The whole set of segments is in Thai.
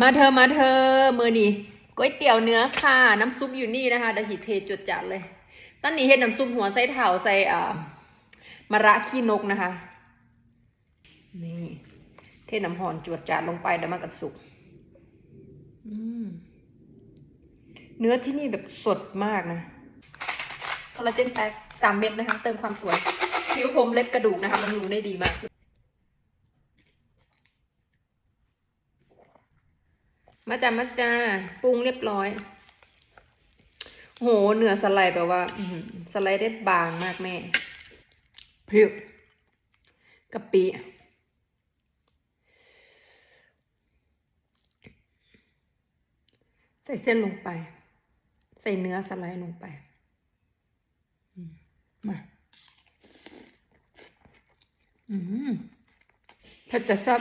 มาเธอมาเธอมือนี่ก๋วยเตี๋ยวเนื้อค่ะ น้ำซุปอยู่นี่นะคะเดยวสิเทจุดจัดเลยตอนนี้เฮ็ดน้ำซุปหัวไส้เถาใส่อ่ามะระขี้นกนะคะ นี่เทน้ำหอนจวดจาดลงไปเดี๋ยวมันก็สุกเนื้อที่นี่แบบสดมากนะคอลลาเจนแพ็คสามเม็ดนะคะ เติมความสวย ผิวผมเล็บกระดูกนะคะมันรูได้ดีมาก มาจามาจาปรุงเรียบร้อยโหเนื้อสไลด์แบบว่าสไลด์ได้บางมากแม่พริกกะปิใส่เส้นลงไป ใส่เนื้อสไลด์ลงไปมมาอืมเผ็ดแต่แซ่บ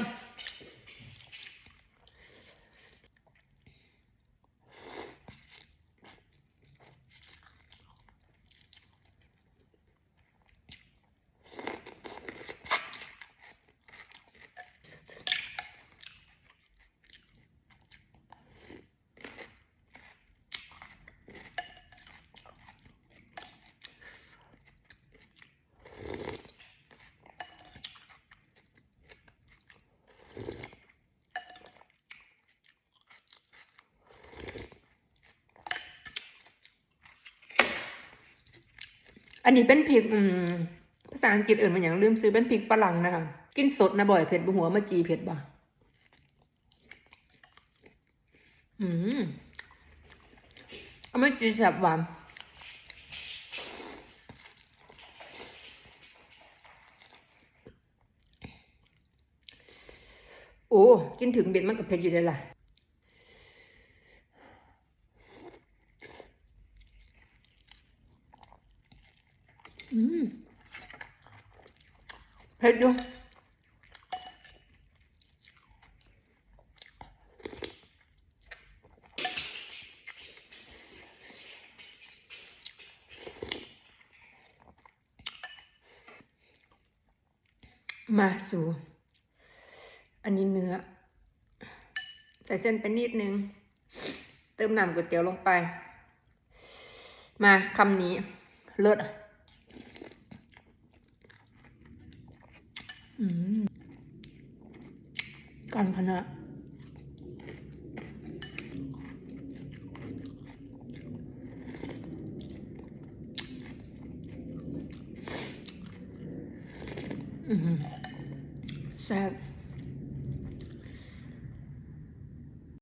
อันนี้เป็นพริกภาษาอังกฤษอื่นมันอย่างลืมซื้อเป็นพริกฝรั่งนะคะ กินสดนะบ่อยเผ็ดบหัวมาจีเผ็ดบ่อืมเอามาจีแซ่บหวานโอ้ กินถึงเบ็ดมันกับเผ็ดอยู่เลยล่ะ อืมเผ็ดอยู่มาสู่ อันนี้เนื้อ ใส่เส้นไปนิดนึง เติมน้ำก๋วยเตี๋ยวลงไป มาคำนี้ เลิศ อืม กันคณะแซ่บ